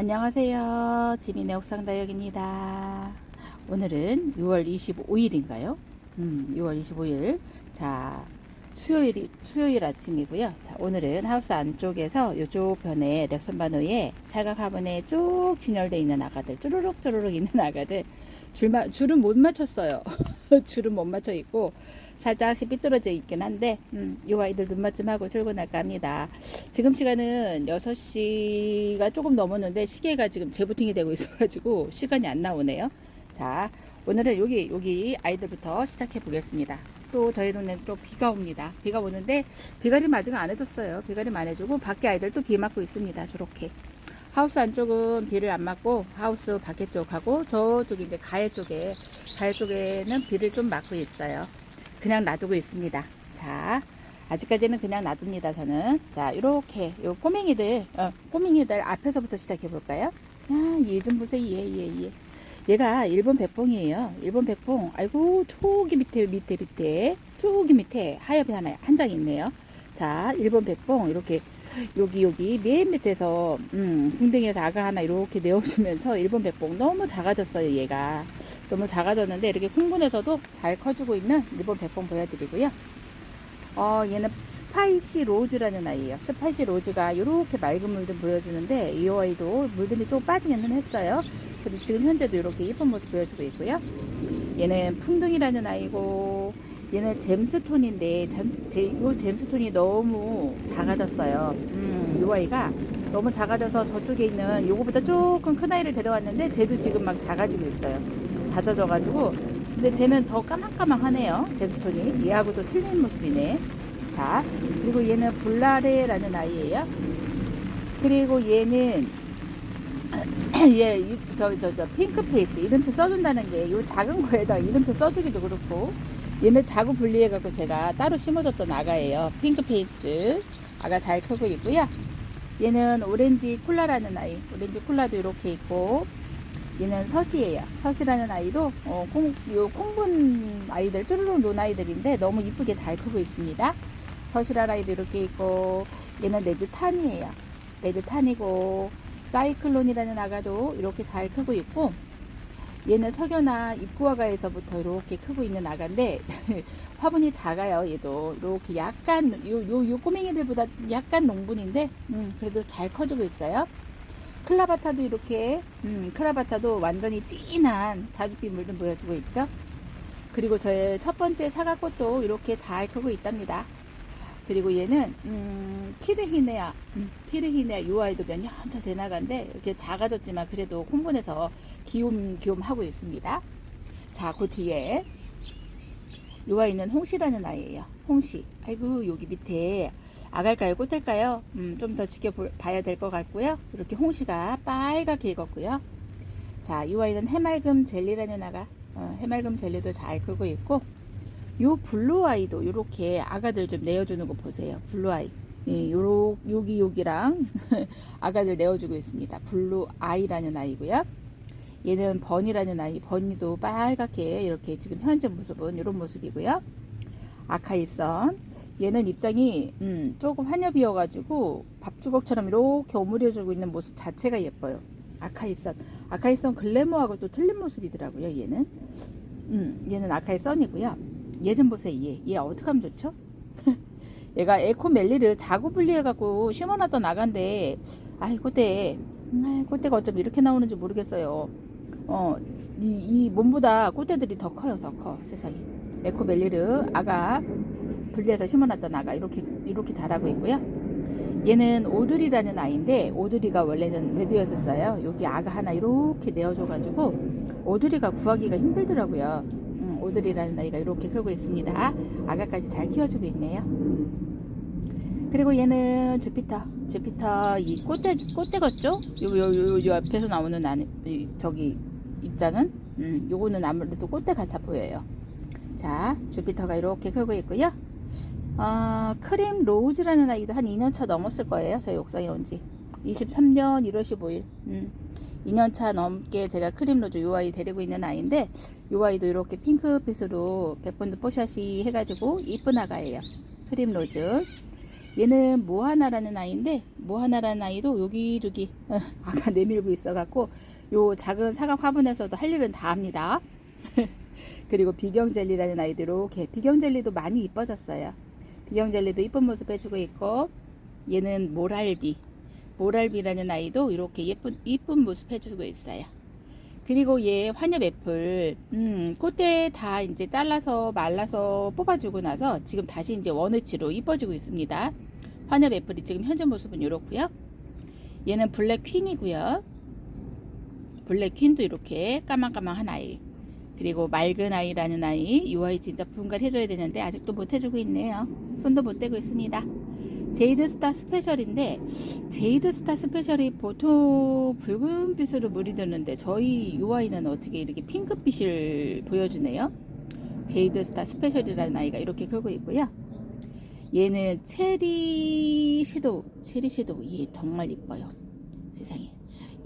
안녕하세요. 지민의 옥상다육입니다. 오늘은 6월 25일인가요? 음, 6월 25일. 자, 수요일, 수요일 아침이고요. 자, 오늘은 하우스 안쪽에서 이쪽 편에 렉선바노에 사각 화분에 쭉 진열되어 있는 아가들, 쭈루룩 쭈루룩 있는 아가들, 줄마, 줄은 못 맞췄어요. 줄은 못 맞춰 있고, 살짝씩 삐뚤어져 있긴 한데, 음, 이 아이들 눈맞춤 하고 출근할까 합니다. 지금 시간은 6시가 조금 넘었는데, 시계가 지금 재부팅이 되고 있어가지고, 시간이 안 나오네요. 자, 오늘은 여기, 여기 아이들부터 시작해 보겠습니다. 또 저희 동네는 또 비가 옵니다. 비가 오는데, 비가림 아직 안 해줬어요. 비가림 안 해주고, 밖에 아이들 또 비 맞고 있습니다. 저렇게. 하우스 안쪽은 비를 안 맞고 하우스 밖에 쪽하고 저쪽이 이제 가해 쪽에 가해 쪽에는 비를 좀 맞고 있어요. 그냥 놔두고 있습니다. 자, 아직까지는 그냥 놔둡니다. 저는 자 이렇게 요 꼬맹이들 어, 꼬맹이들 앞에서부터 시작해 볼까요? 야얘 좀 보세요. 얘얘 얘, 얘. 얘가 일본 백봉이에요. 일본 백봉. 아이고 저기 밑에 밑에 밑에 저기 밑에 하엽이 하나 한 장 있네요. 자 일본 백봉 이렇게 여기 여기 맨 밑에서 음, 궁뎅이에서 아가 하나 이렇게 내어주면서 일본 백봉 너무 작아졌어요 얘가. 너무 작아졌는데 이렇게 콩분에서도 잘 커지고 있는 일본 백봉 보여드리고요. 어 얘는 스파이시 로즈라는 아이예요. 스파이시 로즈가 이렇게 맑은 물들 보여주는데 이 아이도 물들이 좀 빠지기는 했어요. 그리고 지금 현재도 이렇게 예쁜 모습 보여주고 있고요. 얘는 풍등이라는 아이고 얘는 잼스톤인데 잼, 제, 요 잼스톤이 너무 작아졌어요. 음, 요 아이가 너무 작아져서 저쪽에 있는 요거보다 조금 큰 아이를 데려왔는데 쟤도 지금 막 작아지고 있어요. 다져져 가지고 근데 쟤는 더 까망까망하네요. 잼스톤이 얘하고도 틀린 모습이네. 자 그리고 얘는 볼라레라는 아이예요. 그리고 얘는 얘, 저, 저, 저, 핑크 페이스, 이름표 써준다는 게, 요 작은 거에다 이름표 써주기도 그렇고, 얘는 자구 분리해갖고 제가 따로 심어줬던 아가예요. 핑크페이스. 아가 잘 크고 있고요. 얘는 오렌지 콜라라는 아이. 오렌지 콜라도 이렇게 있고, 얘는 서시예요. 서시라는 아이도, 어, 콩, 요 콩분 아이들, 쭈루룩 논 아이들인데 너무 이쁘게 잘 크고 있습니다. 서시라는 아이도 이렇게 있고, 얘는 레드탄이에요. 레드탄이고, 사이클론이라는 아가도 이렇게 잘 크고 있고, 얘는 석연아 입구화가에서부터 이렇게 크고 있는 아가인데 화분이 작아요 얘도. 이렇게 약간 요 요 요 꼬맹이들보다 약간 농분인데 음, 그래도 잘 커지고 있어요. 클라바타도 이렇게 음, 클라바타도 완전히 진한 자줏빛 물좀 보여주고 있죠. 그리고 저의 첫 번째 사과꽃도 이렇게 잘 크고 있답니다 그리고 얘는 음, 키르히네아 음, 키르히네아 요 아이도 몇 년차 돼나간데 이렇게 작아졌지만 그래도 기움 기움 하고 있습니다. 자, 그 뒤에 요 아이는 홍시라는 아이예요. 홍시. 아이고 여기 밑에 아갈까요, 꽃일까요? 음, 좀 더 지켜봐야 될 것 같고요. 이렇게 홍시가 빨갛게 익었고요. 자, 이 아이는 해맑음 젤리라는 아가. 어, 해맑음 젤리도 잘 크고 있고, 요 블루 아이도 이렇게 아가들 좀 내어주는 거 보세요. 블루 아이. 예, 요로, 여기 여기랑 아가들 내어주고 있습니다. 블루 아이라는 아이고요. 얘는 버니라는 아이. 버니도 빨갛게 이렇게 지금 현재 모습은 이런 모습이고요. 아카이선. 얘는 입장이 음, 조금 환엽이어가지고 밥주걱처럼 이렇게 오므려주고 있는 모습 자체가 예뻐요. 아카이선. 아카이선 글래머하고 또 틀린 모습이더라고요. 얘는. 음, 얘는 아카이선이고요. 얘 좀 보세요. 얘. 얘 어떻게 하면 좋죠? 얘가 에코멜리를 자구 분리해갖고 심어놨던 아간데, 아이, 그때, 아, 꽃대가 어쩜 이렇게 나오는지 모르겠어요. 어, 이, 이 몸보다 꽃대들이 더 커요, 더 커, 세상에. 에코멜리르 아가 분리해서 심어놨던 아가 이렇게, 이렇게 자라고 있고요. 얘는 오드리라는 아이인데, 오드리가 원래는 외두였었어요. 여기 아가 하나 이렇게 내어줘가지고, 오드리가 구하기가 힘들더라고요. 음, 오드리라는 아이가 이렇게 크고 있습니다. 아가까지 잘 키워주고 있네요. 그리고 얘는 주피터. 주피터 이 꽃대 꽃대 같죠? 요 옆에서 나오는 안 이, 저기 입장은 음, 요거는 아무래도 꽃대 같아 보여요. 자, 주피터가 이렇게 크고 있고요. 어, 크림 로즈라는 아이도 한 2년 차 넘었을 거예요. 저희 옥상에 온 지. 23년 1월 15일. 음, 2년차 넘게 제가 크림 로즈 요 아이 데리고 있는 아이인데 요 아이도 이렇게 핑크빛으로 백본드 뽀샤시 해가지고 이쁜 아가예요. 크림 로즈. 얘는 모하나라는 아이인데 모하나라는 아이도 여기저기 어, 아까 내밀고 있어갖고 요 작은 사각 화분에서도 할 일은 다 합니다. 그리고 비경젤리라는 아이도 이렇게 비경젤리도 많이 이뻐졌어요. 비경젤리도 이쁜 모습 해주고 있고 얘는 모랄비 모랄비라는 아이도 이렇게 예쁜 이쁜 모습 해주고 있어요. 그리고 얘 환엽 애플 음, 꽃대 다 이제 잘라서 말라서 뽑아주고 나서 지금 다시 이제 원위치로 이뻐지고 있습니다. 환엽 애플이 지금 현재 모습은 이렇고요. 얘는 블랙 퀸이고요. 블랙 퀸도 이렇게 까망까망한 아이. 그리고 맑은 아이라는 아이. 이 아이 진짜 분갈 해줘야 되는데 아직도 못 해주고 있네요. 손도 못 대고 있습니다. 제이드 스타 스페셜인데 제이드 스타 스페셜이 보통 붉은빛으로 물이 드는데 저희 이 아이는 어떻게 이렇게 핑크빛을 보여주네요. 제이드 스타 스페셜이라는 아이가 이렇게 크고 있고요. 얘는 체리 섀도우, 체리 섀도우. 얘 정말 이뻐요. 세상에.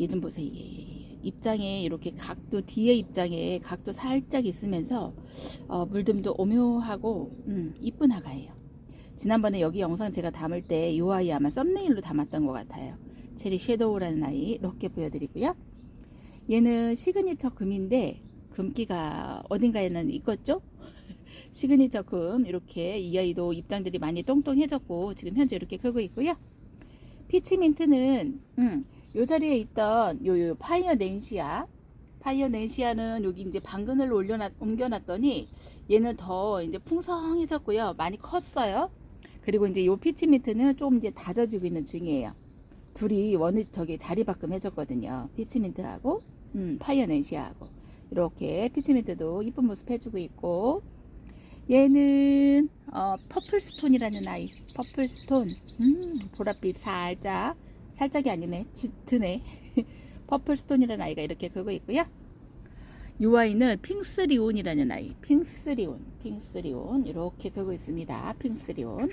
얘 좀 보세요. 얘. 입장에 이렇게 각도 뒤에 입장에 각도 살짝 있으면서 어, 물듬도 오묘하고 음, 이쁜 화가예요. 지난번에 여기 영상 제가 담을 때 이 아이 아마 썸네일로 담았던 것 같아요. 체리 섀도우라는 아이 이렇게 보여드리고요. 얘는 시그니처 금인데 금기가 어딘가에는 있겠죠? 시그니처 금 이렇게 이 아이도 입장들이 많이 똥똥해졌고 지금 현재 이렇게 크고 있고요. 피치민트는 음, 요 자리에 있던 요, 요 파이어 낸시아 파이어 낸시아는 여기 이제 방근을 올려놨 옮겨놨더니 얘는 더 이제 풍성해졌고요. 많이 컸어요. 그리고 이제 요 피치 민트는 좀 이제 다져지고 있는 중이에요. 둘이 원을 저기 자리 바꿈 해줬거든요. 피치 민트하고 음, 파이어 낸시아하고. 이렇게 피치 민트도 이쁜 모습 해주고 있고. 얘는 어, 퍼플스톤이라는 아이. 퍼플스톤. 음, 보랏빛 살짝. 살짝이 아니네. 짙으네. 퍼플스톤이라는 아이가 이렇게 크고 있고요. 이 아이는 핑스리온이라는 아이. 핑스리온. 핑스리온. 이렇게 크고 있습니다. 핑스리온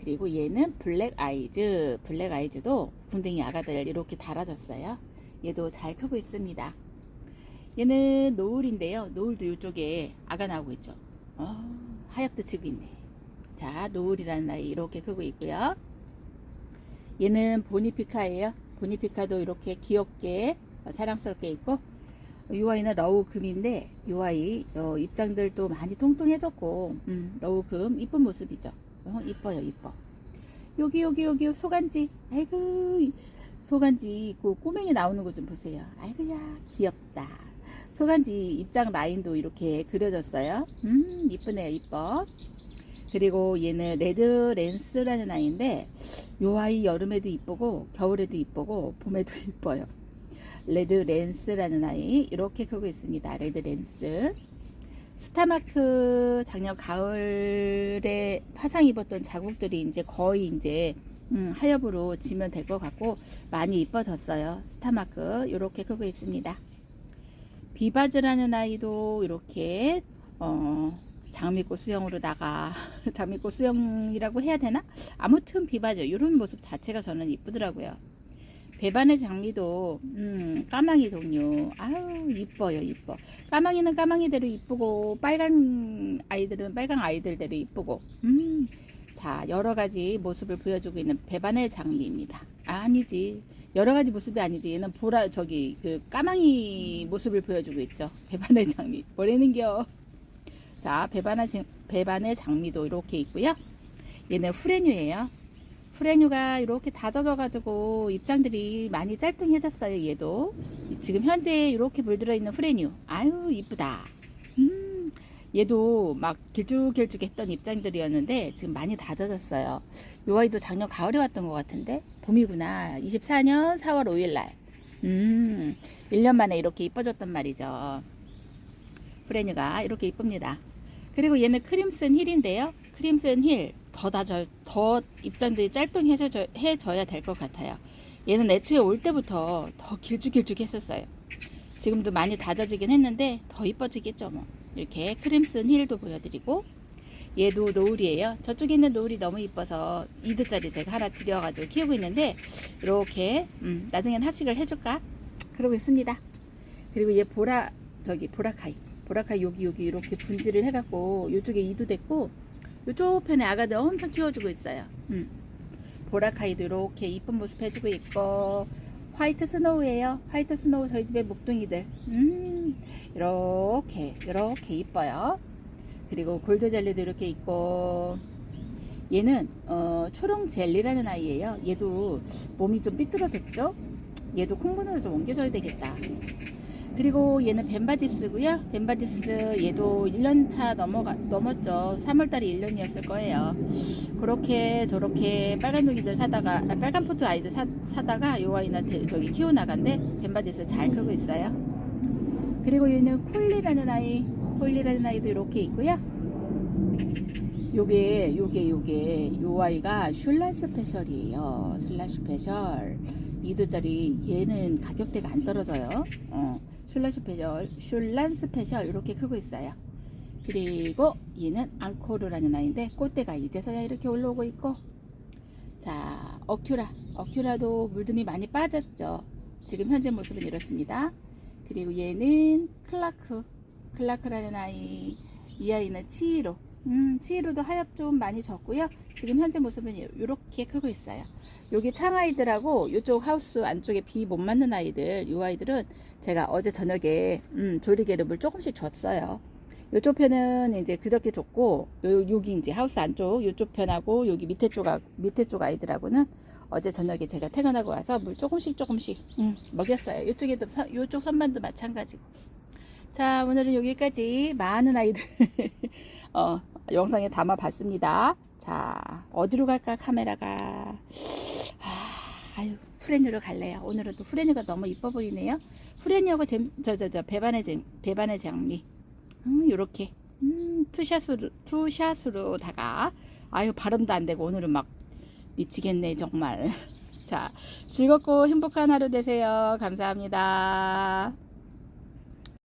그리고 얘는 블랙 아이즈 블랙 아이즈도 궁뎅이 아가들 이렇게 달아줬어요 얘도 잘 크고 있습니다 얘는 노을인데요 노을도 이쪽에 아가 나오고 있죠 어, 하얗게 치고 있네. 자, 노을이라는 아이 이렇게 크고 있고요. 얘는 보니피카예요. 보니피카도 이렇게 귀엽게 어, 사랑스럽게 있고 이 아이는 러우금인데 이 아이 어, 입장들도 많이 통통해졌고 음, 러우금 이쁜 모습이죠. 어, 이뻐요, 이뻐. 여기 여기 여기 소간지. 아이고 소간지 그 꼬맹이 나오는 거 좀 보세요. 아이고야 귀엽다. 소간지 입장 라인도 이렇게 그려졌어요. 음, 이쁘네요, 이뻐. 그리고 얘는 레드 랜스라는 아이인데, 요 아이 여름에도 이쁘고, 겨울에도 이쁘고, 봄에도 이뻐요. 레드 랜스라는 아이, 이렇게 크고 있습니다. 레드 랜스. 스타마크 작년 가을에 화상 입었던 자국들이 이제 거의 이제 음, 하엽으로 지면 될 것 같고 많이 이뻐졌어요. 스타마크 이렇게 크고 있습니다. 비바즈라는 아이도 이렇게 어, 장미꽃 수영으로 나가 장미꽃 수영이라고 해야 되나? 아무튼 비바즈 이런 모습 자체가 저는 이쁘더라고요. 배반의 장미도 음, 까망이 종류. 아유 이뻐요 이뻐. 까망이는 까망이대로 이쁘고 빨간 아이들은 빨간 아이들대로 이쁘고. 음, 자 여러 가지 모습을 보여주고 있는 배반의 장미입니다. 아 니지. 여러 가지 모습이 아니지. 얘는 보라 저기 그 까망이 모습을 보여주고 있죠. 배반의 장미. 뭐라는겨? 자 배반의, 장- 배반의 장미도 이렇게 있고요. 얘는 후레뉴예요 후레뉴가 이렇게 다져져 가지고 입장들이 많이 짤뚱해졌어요 얘도. 지금 현재 이렇게 물들어 있는 후레뉴. 아유 이쁘다. 음 얘도 막 길쭉길쭉했던 입장들이었는데 지금 많이 다져졌어요. 요 아이도 작년 가을에 왔던 것 같은데? 봄이구나. 24년 4월 5일날. 음 1년 만에 이렇게 이뻐졌단 말이죠. 후레뉴가 이렇게 이쁩니다 그리고 얘는 크림슨 힐인데요 크림슨 힐 더 다져 더 입장들이 짤뚱해져 해져야 될 것 같아요. 얘는 애초에 올 때부터 더 길쭉길쭉 했었어요. 지금도 많이 다져지긴 했는데 더 이뻐지겠죠 뭐. 이렇게 크림슨 힐도 보여드리고 얘도 노을이에요. 저쪽에 있는 노을이 너무 이뻐서 2두짜리 제가 하나 들여가지고 키우고 있는데 이렇게 음, 나중엔 합식을 해줄까? 그러고 있습니다. 그리고 얘 보라 저기 보라카이 보라카이 여기 여기 이렇게 분질을 해갖고 이쪽에 이도 됐고 이쪽 편에 아가들 엄청 키워주고 있어요. 음. 보라카이도 이렇게 이쁜 모습 해주고 있고 화이트 스노우예요. 화이트 스노우 저희 집의 목둥이들. 음, 이렇게 이렇게 이뻐요. 그리고 골드 젤리도 이렇게 있고 얘는 어, 초롱 젤리라는 아이예요. 얘도 몸이 좀 삐뚤어졌죠? 얘도 콩분으로 좀 옮겨줘야 되겠다. 그리고 얘는 벤바디스고요. 벤바디스 얘도 1년차 넘어가, 넘었죠. 3월달에 1년이었을 거예요. 그렇게 저렇게 빨간둥이들 사다가 아, 빨간 포트 아이들 사, 사다가 요 아이한테 저기 키워나간데 벤바디스 잘 크고 있어요. 그리고 얘는 콜리라는 아이, 콜리라는 아이도 이렇게 있고요. 요게 요게 요게 요 아이가 슐란 스페셜이에요. 슬라 스페셜 2도짜리 얘는 가격대가 안 떨어져요. 어, 슐란 스페셜 슐란 스페셜 이렇게 크고 있어요. 그리고 얘는 앙코르라는 아이인데 꽃대가 이제서야 이렇게 올라오고 있고 자 어큐라 어큐라도 물듬이 많이 빠졌죠. 지금 현재 모습은 이렇습니다. 그리고 얘는 클라크 클라크라는 아이 이 아이는 치이로 음, 치이로도 하엽 좀 많이 졌고요. 지금 현재 모습은 이렇게 크고 있어요. 여기 창아이들하고 이쪽 하우스 안쪽에 비 못 맞는 아이들, 이 아이들은 제가 어제 저녁에 음, 조리개름을 조금씩 줬어요. 이쪽 편은 이제 그저께 줬고, 요, 여기 이제 하우스 안쪽 이쪽 편하고 여기 밑에 쪽 아- 밑에 쪽 아이들하고는 어제 저녁에 제가 퇴근하고 와서 물 조금씩 조금씩 음, 먹였어요. 이쪽에도 선- 이쪽 선반도 마찬가지고. 자, 오늘은 여기까지 많은 아이들 어, 영상에 담아 봤습니다. 자, 어디로 갈까 카메라가? 아, 아유, 후레뉴로 갈래요. 오늘은 또 후레뉴가 너무 이뻐 보이네요. 후레뉴하고 잼, 저, 저, 저, 배반의 잼, 배반의 장미. 음, 요렇게. 음, 투샷으로, 투샷으로다가. 아유, 발음도 안 되고 오늘은 막 미치겠네, 정말. 자, 즐겁고 행복한 하루 되세요. 감사합니다.